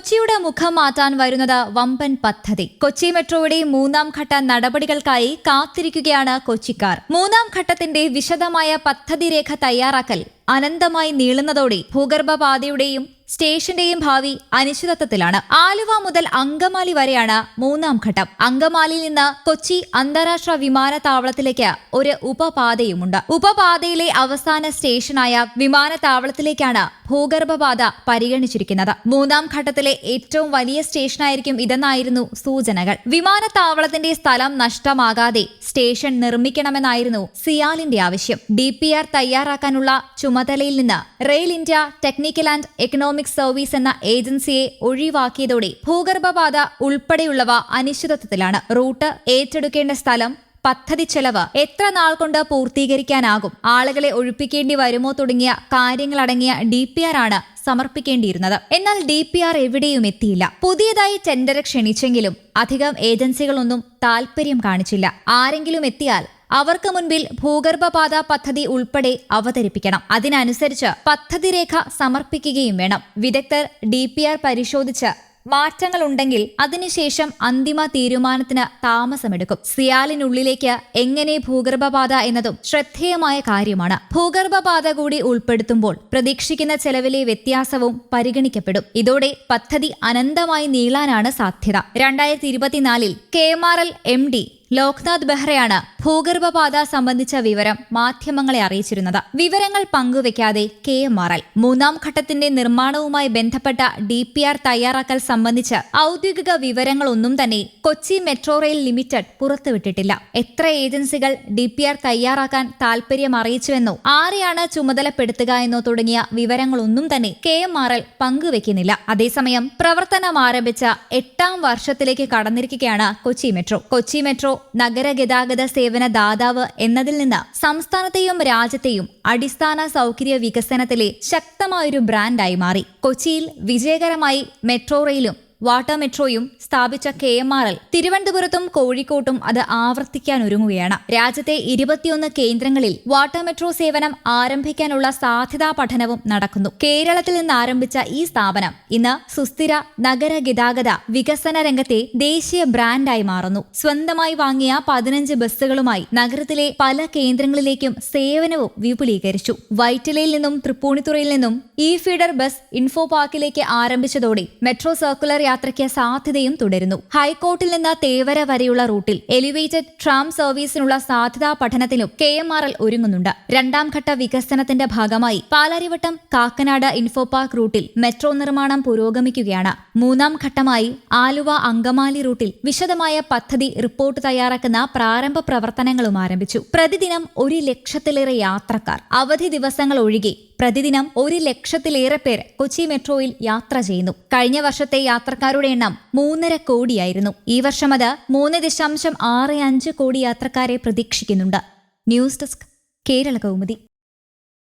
കൊച്ചിയുടെ മുഖം മാറ്റാൻ വരുന്നത് വമ്പൻ പദ്ധതി. കൊച്ചി മെട്രോയുടെ മൂന്നാം ഘട്ട നടപടികൾക്കായി കാത്തിരിക്കുകയാണ് കൊച്ചിക്കാർ. മൂന്നാം ഘട്ടത്തിന്റെ വിശദമായ പദ്ധതി രേഖ തയ്യാറാക്കൽ അനന്തമായി നീളുന്നതോടെ ഭൂഗർഭപാതയുടെയും സ്റ്റേഷന്റെയും ഭാവി അനിശ്ചിതത്വത്തിലാണ്. ആലുവ മുതൽ അങ്കമാലി വരെയാണ് മൂന്നാം ഘട്ടം. അങ്കമാലിയിൽ നിന്ന് കൊച്ചി അന്താരാഷ്ട്ര വിമാനത്താവളത്തിലേക്ക് ഒരു ഉപപാതയുമുണ്ട്. ഉപപാതയിലെ അവസാന സ്റ്റേഷനായ വിമാനത്താവളത്തിലേക്കാണ് ഭൂഗർഭപാത പരിഗണിച്ചിരിക്കുന്നത്. മൂന്നാം ഘട്ടത്തിലെ ഏറ്റവും വലിയ സ്റ്റേഷനായിരിക്കും ഇതെന്നായിരുന്നു സൂചനകൾ. വിമാനത്താവളത്തിന്റെ സ്ഥലം നഷ്ടമാകാതെ സ്റ്റേഷൻ നിർമ്മിക്കണമെന്നായിരുന്നു സിയാലിന്റെ ആവശ്യം. ഡി തയ്യാറാക്കാനുള്ള ചുമതലയിൽ നിന്ന് rail India technical and economic service എന്ന ഏജൻസിയെ ഒഴിവാക്കിയതോടെ ഭൂഗർഭപാത ഉൾപ്പെടെയുള്ളവ അനിശ്ചിതത്വത്തിലാണ്. റൂട്ട് ഏറ്റെടുക്കേണ്ട സ്ഥലം പദ്ധതി ചെലവ് എത്ര നാൾ കൊണ്ട് പൂർത്തീകരിക്കാനാകും? ആളുകളെ ഒഴിപ്പിക്കേണ്ടി വരുമോ തുടങ്ങിയ കാര്യങ്ങളടങ്ങിയ ഡി പി ആർ ആണ് സമർപ്പിക്കേണ്ടിയിരുന്നത്. എന്നാൽ ഡി പി ആർ എവിടെയും എത്തിയില്ല. പുതിയതായി ടെൻഡർ ക്ഷണിച്ചെങ്കിലും അധികം ഏജൻസികളൊന്നും താൽപര്യം കാണിച്ചില്ല. ആരെങ്കിലും എത്തിയാൽ അവർക്ക് മുൻപിൽ ഭൂഗർഭപാത പദ്ധതി ഉൾപ്പെടെ അവതരിപ്പിക്കണം. അതിനനുസരിച്ച് പദ്ധതി രേഖ സമർപ്പിക്കുകയും വേണം. വിദഗ്ധർ ഡി പി ആർ പരിശോധിച്ച് മാറ്റങ്ങളുണ്ടെങ്കിൽ അതിനുശേഷം അന്തിമ തീരുമാനത്തിന് താമസമെടുക്കും. സിയാലിനുള്ളിലേക്ക് എങ്ങനെ ഭൂഗർഭപാത എന്നതും ശ്രദ്ധേയമായ കാര്യമാണ്. ഭൂഗർഭപാത കൂടി ഉൾപ്പെടുത്തുമ്പോൾ പ്രതീക്ഷിക്കുന്ന ചെലവിലെ വ്യത്യാസവും പരിഗണിക്കപ്പെടും. ഇതോടെ പദ്ധതി അനന്തമായി നീളാനാണ് സാധ്യത. രണ്ടായിരത്തി ഇരുപത്തിനാലിൽ K M R L M D Loknath ബെഹ്റയാണ് ഭൂഗർഭപാത സംബന്ധിച്ച വിവരം മാധ്യമങ്ങളെ അറിയിച്ചിരുന്നത്. വിവരങ്ങൾ പങ്കുവെക്കാതെ കെ എം ആർ എൽ. മൂന്നാം ഘട്ടത്തിന്റെ നിർമ്മാണവുമായി ബന്ധപ്പെട്ട ഡി പി ആർ തയ്യാറാക്കൽ സംബന്ധിച്ച് ഔദ്യോഗിക വിവരങ്ങളൊന്നും തന്നെ കൊച്ചി മെട്രോ റെയിൽ ലിമിറ്റഡ് പുറത്തുവിട്ടിട്ടില്ല. എത്ര ഏജൻസികൾ ഡി പി ആർ തയ്യാറാക്കാൻ താൽപര്യം അറിയിച്ചുവെന്നോ ആരെയാണ് ചുമതലപ്പെടുത്തുക എന്നോ തുടങ്ങിയ വിവരങ്ങളൊന്നും തന്നെ കെ എം ആർ എൽ പങ്കുവെക്കുന്നില്ല. അതേസമയം പ്രവർത്തനം ആരംഭിച്ച എട്ടാം വർഷത്തിലേക്ക് കടന്നിരിക്കുകയാണ് കൊച്ചി മെട്രോ. കൊച്ചി മെട്രോ നഗര ഗതാഗത സേവന ദാതാവ് എന്നതിൽ നിന്ന് സംസ്ഥാനത്തെയും രാജ്യത്തെയും അടിസ്ഥാന സൗകര്യ വികസനത്തിലെ ശക്തമായൊരു ബ്രാൻഡായി മാറി. കൊച്ചിയിൽ വിജയകരമായി മെട്രോ റെയിലും വാട്ടർ മെട്രോയും സ്ഥാപിച്ച കെ എം ആർ എൽ തിരുവനന്തപുരത്തും കോഴിക്കോട്ടും അത് ആവർത്തിക്കാൻ ഒരുങ്ങുകയാണ്. രാജ്യത്തെ ഇരുപത്തിയൊന്ന് കേന്ദ്രങ്ങളിൽ വാട്ടർ മെട്രോ സേവനം ആരംഭിക്കാനുള്ള സാധ്യതാ പഠനവും നടക്കുന്നു. കേരളത്തിൽ നിന്ന് ആരംഭിച്ച ഈ സ്ഥാപനം ഇന്ന് സുസ്ഥിര നഗര ഗതാഗത വികസന രംഗത്തെ ദേശീയ ബ്രാൻഡായി മാറുന്നു. സ്വന്തമായി വാങ്ങിയ പതിനഞ്ച് ബസ്സുകളുമായി നഗരത്തിലെ പല കേന്ദ്രങ്ങളിലേക്കും സേവനവും വിപുലീകരിച്ചു. വൈറ്റിലയിൽ നിന്നും തൃപ്പൂണിത്തുറയിൽ നിന്നും ഇ ഫീഡർ ബസ് ഇൻഫോ പാർക്കിലേക്ക് ആരംഭിച്ചതോടെ മെട്രോ സർക്കുലർ യാത്രയ്ക്ക് സാധ്യതയും തുടരുന്നു. ഹൈക്കോർട്ടിൽ നിന്ന് തേവര വരെയുള്ള റൂട്ടിൽ എലിവേറ്റഡ് ട്രാം സർവീസിനുള്ള സാധ്യതാ പഠനത്തിലും കെ എം ആർ എൽ ഒരുങ്ങുന്നുണ്ട്. രണ്ടാം ഘട്ട വികസനത്തിന്റെ ഭാഗമായി പാലാരിവട്ടം കാക്കനാട് ഇൻഫോ പാർക്ക് റൂട്ടിൽ മെട്രോ നിർമ്മാണം പുരോഗമിക്കുകയാണ്. മൂന്നാം ഘട്ടമായി ആലുവ അങ്കമാലി റൂട്ടിൽ വിശദമായ പദ്ധതി റിപ്പോർട്ട് തയ്യാറാക്കുന്ന പ്രാരംഭ പ്രവർത്തനങ്ങളും ആരംഭിച്ചു. പ്രതിദിനം ഒരു ലക്ഷത്തിലേറെ യാത്രക്കാർ അവധി ദിവസങ്ങൾ ഒഴികെ പ്രതിദിനം ഒരു ലക്ഷത്തിലേറെ പേർ കൊച്ചി മെട്രോയിൽ യാത്ര ചെയ്യുന്നു. കഴിഞ്ഞ വർഷത്തെ യാത്രക്കാരുടെ എണ്ണം മൂന്നര കോടിയായിരുന്നു. ഈ വർഷം അത് മൂന്ന് ദശാംശം ആറ് അഞ്ച് കോടി യാത്രക്കാരെ പ്രതീക്ഷിക്കുന്നുണ്ട്. News desk Kerala Kaumudi.